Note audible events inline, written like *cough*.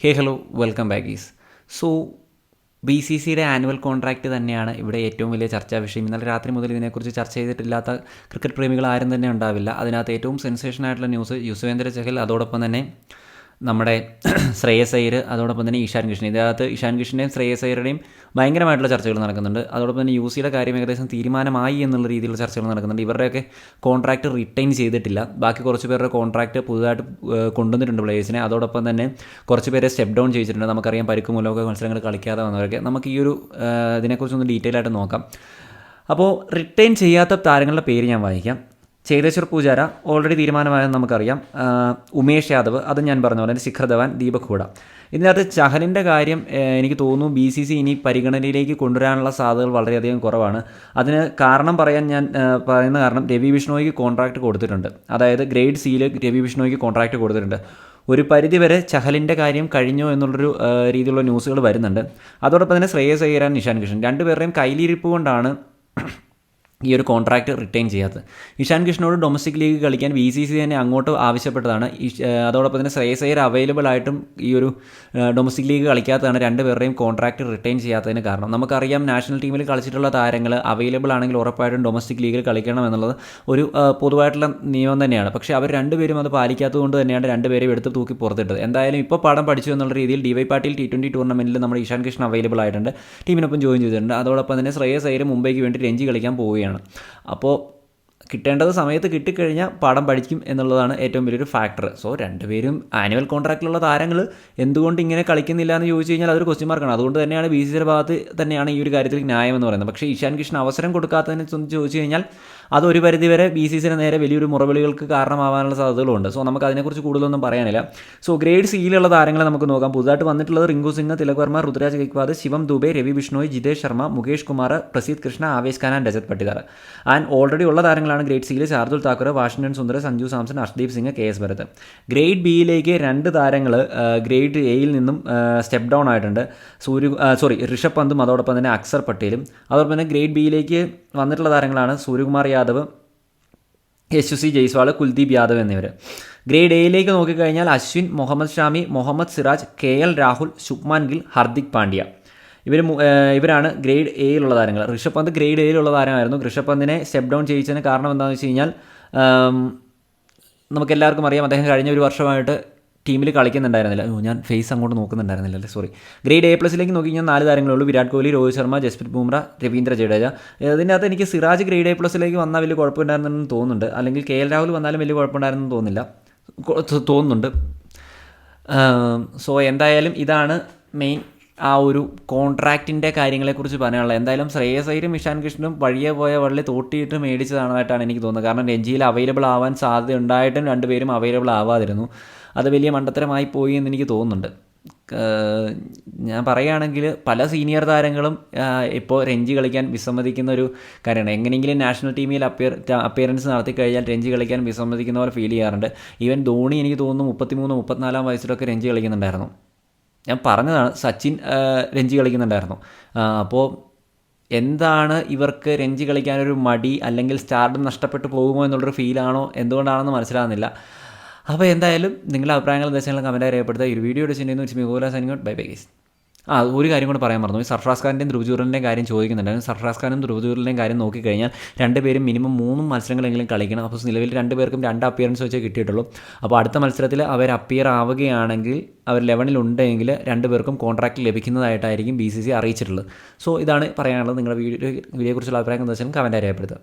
Hey hello welcome back is so B C സിയുടെ annual contract തന്നെയാണ് ഇവിടെ ഏറ്റവും വലിയ ചർച്ചാ വിഷയം. ഇന്നലെ രാത്രി മുതൽ ഇതിനെക്കുറിച്ച് ചർച്ച ചെയ്തിട്ടില്ലാത്ത ക്രിക്കറ്റ് പ്രേമികൾ ആരും തന്നെ ഉണ്ടാവില്ല. അതിനകത്ത് ഏറ്റവും സെൻസേഷൻ ആയിട്ടുള്ള ന്യൂസ് യുസ്വേന്ദ്ര ചഹൽ അതോടൊപ്പം തന്നെ നമ്മുടെ *clears throat* ശ്രേയസ് അയ്യർ അതോടൊപ്പം തന്നെ ഈശാൻ കിഷൻ ഇതിനകത്ത് ഈശാൻ കിഷന്റെയും ശ്രേയസ് അയ്യരുടെയും ഭയങ്കരമായിട്ടുള്ള ചർച്ചകൾ നടക്കുന്നുണ്ട്. അതോടൊപ്പം തന്നെ യു സിയുടെ കാര്യം ഏകദേശം തീരുമാനമായി എന്നുള്ള രീതിയിലുള്ള ചർച്ചകൾ നടക്കുന്നുണ്ട്. ഇവരുടെയൊക്കെ കോൺട്രാക്റ്റ് റിട്ടൈൻ ചെയ്തിട്ടില്ല. ബാക്കി കുറച്ച് പേരുടെ കോൺട്രാക്റ്റ് പുതുതായിട്ട് കൊണ്ടുവന്നിട്ടുണ്ട് പ്ലേയേഴ്സിനെ അതോടൊപ്പം തന്നെ കുറച്ച് പേരെ സ്റ്റെപ്പ് ഡൗൺ ചെയ്തിട്ടുണ്ട്. നമുക്കറിയാം പരിക്ക് മൂലമൊക്കെ മത്സരങ്ങൾ കളിക്കാതെ വന്നവരൊക്കെ. നമുക്ക് ഈ ഒരു ഇതിനെക്കുറിച്ചൊന്ന് ഡീറ്റെയിൽ ആയിട്ട് നോക്കാം. അപ്പോൾ റിട്ടേൺ ചെയ്യാത്ത താരങ്ങളുടെ പേര് ഞാൻ വായിക്കാം. ചേതേശ്വർ പൂജാര ഓൾറെഡി തീരുമാനമായെന്ന് നമുക്കറിയാം. ഉമേഷ് യാദവ് അത് ഞാൻ പറഞ്ഞ പോലെ ശിഖർ ധവാൻ ദീപക് ഹൂഡ. ഇതിനകത്ത് ചഹലിന്റെ കാര്യം എനിക്ക് തോന്നുന്നു ബി സി സി ഇനി പരിഗണനയിലേക്ക് കൊണ്ടുവരാനുള്ള സാധ്യതകൾ വളരെയധികം കുറവാണ്. അതിന് കാരണം പറയാൻ ഞാൻ പറയുന്ന കാരണം രവി ബിഷ്ണോയ്ക്ക് കോൺട്രാക്റ്റ് കൊടുത്തിട്ടുണ്ട്. അതായത് ഗ്രേഡ് സിയിൽ രവി ബിഷ്ണോയ്ക്ക് കോൺട്രാക്റ്റ് കൊടുത്തിട്ടുണ്ട്. ഒരു പരിധിവരെ ചഹലിന്റെ കാര്യം കഴിഞ്ഞോ എന്നുള്ളൊരു രീതിയിലുള്ള ന്യൂസുകൾ വരുന്നുണ്ട്. അതോടൊപ്പം തന്നെ ശ്രേയസ് അയ്യരാൻ നിഷാൻ കിഷൻ രണ്ടുപേരുടെയും കയ്യിലിരിപ്പ് കൊണ്ടാണ് ഈ ഒരു കോൺട്രാക്റ്റ് റിട്ടേൺ ചെയ്യാത്തത്. ഇഷാൻ കൃഷ്ണനോട് ഡൊമസ്റ്റിക് ലീഗ് കളിക്കാൻ വി സി സി തന്നെ അങ്ങോട്ട് ആവശ്യപ്പെട്ടതാണ്. അതോടൊപ്പം തന്നെ ശ്രേയസ് അയ്യർ അവൈലബിൾ ആയിട്ടും ഈ ഒരു ഡൊമസ്റ്റിക് ലീഗ് കളിക്കാത്തതാണ് രണ്ടുപേരുടെയും കോൺട്രാക്റ്റ് റിട്ടേൺ ചെയ്യാത്തതിന് കാരണം. നമുക്കറിയാം നാഷണൽ ടീമിൽ കളിച്ചിട്ടുള്ള താരങ്ങൾ അവൈലബിൾ ആണെങ്കിൽ ഉറപ്പായിട്ടും ഡൊമസ്റ്റിക് ലീഗിൽ കളിക്കണം എന്നുള്ളത് ഒരു പൊതുവായിട്ടുള്ള നിയമം തന്നെയാണ്. പക്ഷേ അവർ രണ്ടുപേരും അത് പാലിക്കാത്തതുകൊണ്ട് തന്നെയാണ് രണ്ടുപേരെയും എടുത്ത് തൂക്കി പുറത്തിട്ടത്. എന്തായാലും ഇപ്പോൾ പാഠം പഠിച്ചു എന്നുള്ള രീതിയിൽ D Y Patil T twenty ടൂർണമെന്റിൽ നമ്മുടെ ഇഷാൻ കൃഷ്ണ അവൈലബിൾ ആയിട്ടുണ്ട്. ടീമിനൊപ്പം ജോയിൻ ചെയ്തിട്ടുണ്ട്. അതോടൊപ്പം തന്നെ ശ്രേയസ് അയ്യർ മുംബൈക്ക് വേണ്ടി രഞ്ജി കളിക്കാൻ പോവുകയാണ്. അപ്പോൾ കിട്ടേണ്ടത് സമയത്ത് കിട്ടിക്കഴിഞ്ഞാൽ പാഠം പഠിക്കും എന്നുള്ളതാണ് ഏറ്റവും വലിയൊരു ഫാക്ടർ സോ രണ്ടുപേരും ആനുവൽ കോൺട്രാക്റ്റിലുള്ള താരങ്ങൾ എന്തുകൊണ്ട് ഇങ്ങനെ കളിക്കുന്നില്ല എന്ന് ചോദിച്ചു കഴിഞ്ഞാൽ അതൊരു ക്വസ്റ്റ്യൻ മാർക്കാണ് അതുകൊണ്ട് തന്നെയാണ് ബി സി സിയുടെ ഭാഗത്ത് തന്നെയാണ് ഈ ഒരു കാര്യത്തിൽ ന്യായം എന്ന് പറയുന്നത്. പക്ഷേ ഇഷാൻ കൃഷ്ണ അവസരം കൊടുക്കാത്തതിനെ ചോദിച്ചു കഴിഞ്ഞാൽ അതൊരു പരിധിവരെ ബി സി സിന് നേരെ വലിയൊരു മുറവിളികൾക്ക് കാരണമാവാനുള്ള സാധ്യതകളുണ്ട്. സോ നമുക്ക് അതിനെക്കുറിച്ച് കൂടുതലൊന്നും പറയാനില്ല. സോ ഗ്രേഡ് സിയിലുള്ള താരങ്ങളെ നമുക്ക് നോക്കാം. പുതുതായിട്ട് വന്നിട്ടുള്ളത് Rinku Singh Tilak Varma Ruturaj Gaikwad Shivam Dube Ravi Bishnoi Jitesh Sharma Mukesh Kumar Prasidh Krishna Avesh Khan and Rajat Patidar. And already ഉള്ള താരങ്ങളാണ് ഗ്രേഡ് സിയിൽ Shardul Thakur Washington Sundar Sanju Samson Arshdeep Singh K S Bharat. Grade ബിയിലേക്ക് രണ്ട് താരങ്ങൾ grade എയിൽ നിന്നും step down ആയിട്ടുണ്ട്. സൂര്യ sorry Rishabh പന്തും അതോടൊപ്പം തന്നെ അക്സർ പട്ടേലും. അതോടൊപ്പം തന്നെ ഗ്രേഡ് ബിയിലേക്ക് വന്നിട്ടുള്ള താരങ്ങളാണ് സൂര്യകുമാർ യാദവ് യശു സി ജയ്സ്വാൾ കുൽദീപ് യാദവ് എന്നിവർ ഗ്രേഡ് എയിലേക്ക് നോക്കിക്കഴിഞ്ഞാൽ അശ്വിൻ മുഹമ്മദ് ഷാമി മുഹമ്മദ് സിറാജ് കെ എൽ രാഹുൽ ശുഭ്മാൻ ഗിൽ ഹർദിക് പാണ്ഡ്യ. ഇവർ ഇവരാണ് ഗ്രേഡ് എയിലുള്ള താരങ്ങൾ ഋഷഭ് പന്ത് ഗ്രേഡ് എയിലുള്ള താരമായിരുന്നു. ഋഷഭ് പന്തിനെ സ്റ്റെപ്പ് ഡൗൺ ചെയ്യിച്ചതിന് കാരണം എന്താണെന്ന് വെച്ച് കഴിഞ്ഞാൽ നമുക്കെല്ലാവർക്കും അറിയാം. അദ്ദേഹം കഴിഞ്ഞ ഒരു വർഷമായിട്ട് ടീമിൽ കളിക്കുന്നുണ്ടായിരുന്നില്ല. ഞാൻ ഫേസ് അങ്ങോട്ട് നോക്കുന്നുണ്ടായിരുന്നില്ല അല്ലേ സോറി ഗ്രേഡ് എ പ്ലസിലേക്ക് നോക്കി കഴിഞ്ഞാൽ നാല് താരങ്ങളേ ഉള്ളൂ. വിരാട് കോഹ്ലി രോഹിത് ശർമ്മ ജസ്പ്രീത് ബുംറ രവീന്ദ്ര ജഡേജ. ഇതിനകത്ത് എനിക്ക് സിറാജ് ഗ്രേഡ് എ പ്ലസിലേക്ക് വന്നാൽ വലിയ കുഴപ്പമുണ്ടായിരുന്നെന്ന് തോന്നുന്നുണ്ട്. അല്ലെങ്കിൽ കെ എൽ രാഹുൽ വന്നാലും വലിയ കുഴപ്പമുണ്ടായിരുന്നെന്ന് തോന്നുന്നില്ല. തോന്നുന്നുണ്ട്. സോ എന്തായാലും ഇതാണ് മെയിൻ ആ ഒരു കോൺട്രാക്റ്റിന്റെ കാര്യങ്ങളെക്കുറിച്ച് പറയാനുള്ളത്. എന്തായാലും ശ്രേയസ് അയ്യരും ഇഷാൻ കൃഷ്ണനും വഴിയെ പോയ വള്ളി തോട്ടിയിട്ട് മേടിച്ചതാണായിട്ടാണ് എനിക്ക് തോന്നുന്നത്. കാരണം രഞ്ജിയിൽ അവൈലബിൾ ആവാൻ സാധ്യത ഉണ്ടായിട്ടും രണ്ടുപേരും അവൈലബിൾ ആവാതിരുന്നു. അത് വലിയ മണ്ടത്തരമായി പോയി എന്ന് എനിക്ക് തോന്നുന്നുണ്ട്. ഞാൻ പറയുകയാണെങ്കിൽ പല സീനിയർ താരങ്ങളും ഇപ്പോൾ രഞ്ജി കളിക്കാൻ വിസമ്മതിക്കുന്ന ഒരു കാര്യമാണ്. എങ്ങനെയെങ്കിലും നാഷണൽ ടീമിൽ അപ്പിയർ അപ്പിയറൻസ് നടത്തി കഴിഞ്ഞാൽ രഞ്ജി കളിക്കാൻ വിസമ്മതിക്കുന്ന പോലെ ഫീൽ ചെയ്യാറുണ്ട്. ഈവൻ ധോണി എനിക്ക് തോന്നുന്നു മുപ്പത്തിമൂന്ന് മുപ്പത്തിനാലാം വയസ്സിലൊക്കെ രഞ്ജി കളിക്കുന്നുണ്ടായിരുന്നു. ഞാൻ പറഞ്ഞതാണ് സച്ചിൻ രഞ്ജി കളിക്കുന്നുണ്ടായിരുന്നു. അപ്പോൾ എന്താണ് ഇവർക്ക് രഞ്ജി കളിക്കാനൊരു മടി അല്ലെങ്കിൽ സ്റ്റാർഡം നഷ്ടപ്പെട്ടു പോകുമോ എന്നുള്ളൊരു ഫീലാണോ എന്തുകൊണ്ടാണെന്ന് മനസ്സിലാകുന്നില്ല. അപ്പോൾ എന്തായാലും നിങ്ങളുടെ അഭിപ്രായങ്ങളും നിർദ്ദേശങ്ങളും കമന്റായി രേഖപ്പെടുത്തുക. ഈ വീഡിയോ ചെയ്യുന്നു വെച്ച് മികോല സൈനിങ് ബൈ ബൈ ഗൈസ്. ആ ഒരു കാര്യം കൂടെ പറയാൻ മറന്നു. ഈ ഖാന്റെയും ധ്രുവജൂറിന്റെയും കാര്യം ചോദിക്കുന്നുണ്ടായിരുന്നു സർഫ്രാസ് ഖാനും ധ്രുവജൂറിന്റെയും കാര്യം നോക്കിക്കഴിഞ്ഞാൽ രണ്ടുപേരും മിനിമം മൂന്ന് മത്സരങ്ങളെങ്കിലും കളിക്കണം. അപ്പോൾ നിലവിൽ രണ്ടുപേർക്കും രണ്ട് അപ്പിയറൻസ് വെച്ചേ കിട്ടിയിട്ടുള്ളൂ. അപ്പോൾ അടുത്ത മത്സരത്തിൽ അവർ അപ്പിയർ ആവുകയാണെങ്കിൽ അവർ ലെവനിൽ ഉണ്ടെങ്കിൽ രണ്ടുപേർക്കും കോൺട്രാക്റ്റ് ലഭിക്കുന്നതായിട്ടായിരിക്കും ബി സി സി അറിയിച്ചിട്ടുള്ളത്. സോ ഇതാണ് പറയാനുള്ളത്. നിങ്ങളുടെ വീഡിയോ വീഡിയോയെക്കുറിച്ചുള്ള അഭിപ്രായം എന്താ വെച്ചാൽ കമന്റ് രേഖപ്പെടുത്തുക.